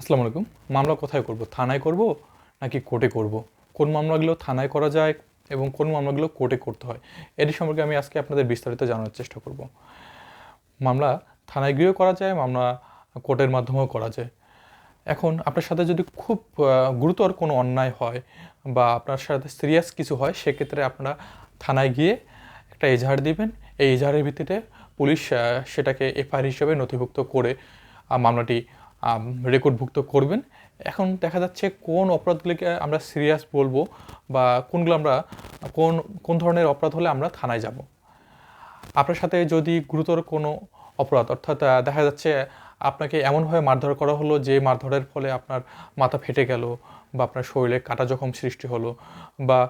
আসসালামু আলাইকুম। মামলা কোথায় করব? থানায় করব নাকি কোর্টে করব? কোন মামলাগুলো থানায় করা যায় এবং কোন মামলাগুলো কোর্টে করতে হয়? এটি সম্পর্কে আমি আজকে আপনাদের বিস্তারিত জানার চেষ্টা করব। মামলা থানায় গিয়েও করা যায়, মামলা কোর্টের মাধ্যমেও করা যায়। এখন আপনার সাথে যদি খুব গুরুতর কোনো অন্যায় হয় বা আপনার সাথে সিরিয়াস কিছু হয়, সেক্ষেত্রে আপনারা থানায় গিয়ে একটা এজাহার দিবেন। এই এজাহারের ভিত্তিতে পুলিশ সেটাকে এফআইআর হিসেবে নথিভুক্ত করে মামলাটি রেকর্ডভুক্ত করবেন। এখন দেখা যাচ্ছে কোন অপরাধগুলিকে আমরা সিরিয়াস বলব বা কোনগুলো আমরা, কোন কোন ধরনের অপরাধ হলে আমরা থানায় যাব। আপনার সাথে যদি গুরুতর কোনো অপরাধ, অর্থাৎ দেখা যাচ্ছে আপনাকে এমনভাবে মারধর করা হলো যে মারধরের ফলে আপনার মাথা ফেটে গেল বা আপনার শরীরে কাটা জখম সৃষ্টি হলো বা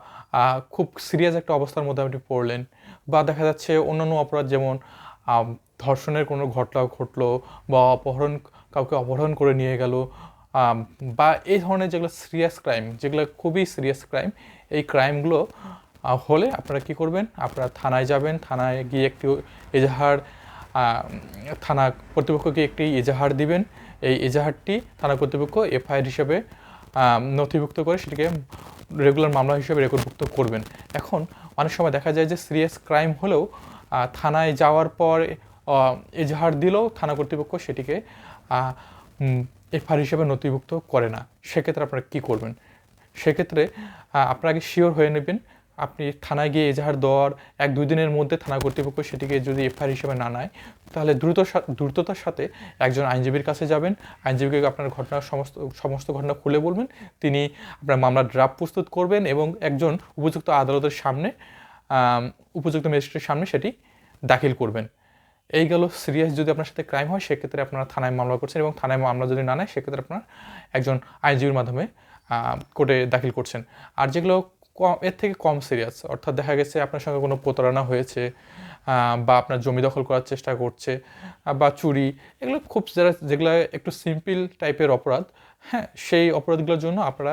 খুব সিরিয়াস একটা অবস্থার মধ্যে আপনি পড়লেন বা দেখা যাচ্ছে অন্যান্য অপরাধ যেমন ধর্ষণের কোনো ঘটনা ঘটলো বা অপহরণ কাউকে অপহরণ করে নিয়ে গেল বা এই ধরনের যেগুলো সিরিয়াস ক্রাইম যেগুলো খুবই সিরিয়াস ক্রাইম এই ক্রাইমগুলো হলে আপনারা কি করবেন? আপনারা থানায় যাবেন, থানায় গিয়ে একটি এজাহার থানা কর্তৃপক্ষকে একটি এজাহার দিবেন। এই এজাহারটি থানা কর্তৃপক্ষ এফআইআর হিসেবে নথিভুক্ত করে সেটিকে রেগুলার মামলা হিসেবে রেকর্ডভুক্ত করবেন। এখন অনেক সময় দেখা যায় যে সিরিয়াস ক্রাইম হলেও থানায় যাওয়ার পর এজাহার দিলেও থানা কর্তৃপক্ষ সেটিকে এফআইআর হিসেবে নথিভুক্ত করে না। সেক্ষেত্রে আপনারা কী করবেন? সেক্ষেত্রে আপনারা আগে শিওর হয়ে নেবেন। আপনি থানায় গিয়ে এজাহার দেওয়ার এক, দুই দিনের মধ্যে থানা কর্তৃপক্ষ সেটিকে যদি এফআইআর হিসেবে না নেয়, তাহলে দ্রুত দ্রুততার সাথে একজন আইনজীবীর কাছে যাবেন। আইনজীবীকে আপনার ঘটনার সমস্ত সমস্ত ঘটনা খুলে বলবেন। তিনি আপনার মামলার ড্রাফট প্রস্তুত করবেন এবং একজন উপযুক্ত আদালতের সামনে উপযুক্ত ম্যাজিস্ট্রেটের সামনে সেটি দাখিল করবেন। এই গেল সিরিয়াস যদি আপনার সাথে ক্রাইম হয়, সেক্ষেত্রে আপনারা থানায় মামলা করছেন এবং থানায় মামলা যদি না নেয়, সেক্ষেত্রে আপনার একজন আইনজীবীর মাধ্যমে কোর্টে দাখিল করছেন। আর যেগুলো কম এর থেকে কম সিরিয়াস অর্থাৎ দেখা গেছে আপনার সঙ্গে কোনো প্রতারণা হয়েছে বা আপনার জমি দখল করার চেষ্টা করছে বা চুরি, এগুলো খুব যারা, যেগুলো একটু সিম্পল টাইপের অপরাধ হ্যাঁ সেই অপরাধগুলোর জন্য আপনারা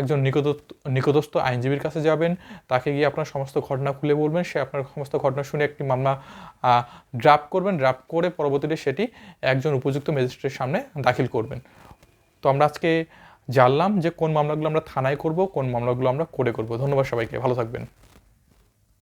একজন নিকটস্থ নিকটস্থ আইনজীবীর কাছে যাবেন, তাকে গিয়ে আপনার সমস্ত ঘটনা খুলে বলবেন, সে আপনার সমস্ত ঘটনা শুনে একটি মামলা ড্রাফট করবেন ড্রাফট করে পরবর্তীতে সেটি একজন উপযুক্ত ম্যাজিস্ট্রেটের সামনে দাখিল করবেন। তো আমরা আজকে জানলাম যে কোন মামলাগুলো আমরা থানায় করব, কোন মামলাগুলো আমরা করে করব। ধন্যবাদ সবাইকে, ভালো থাকবেন।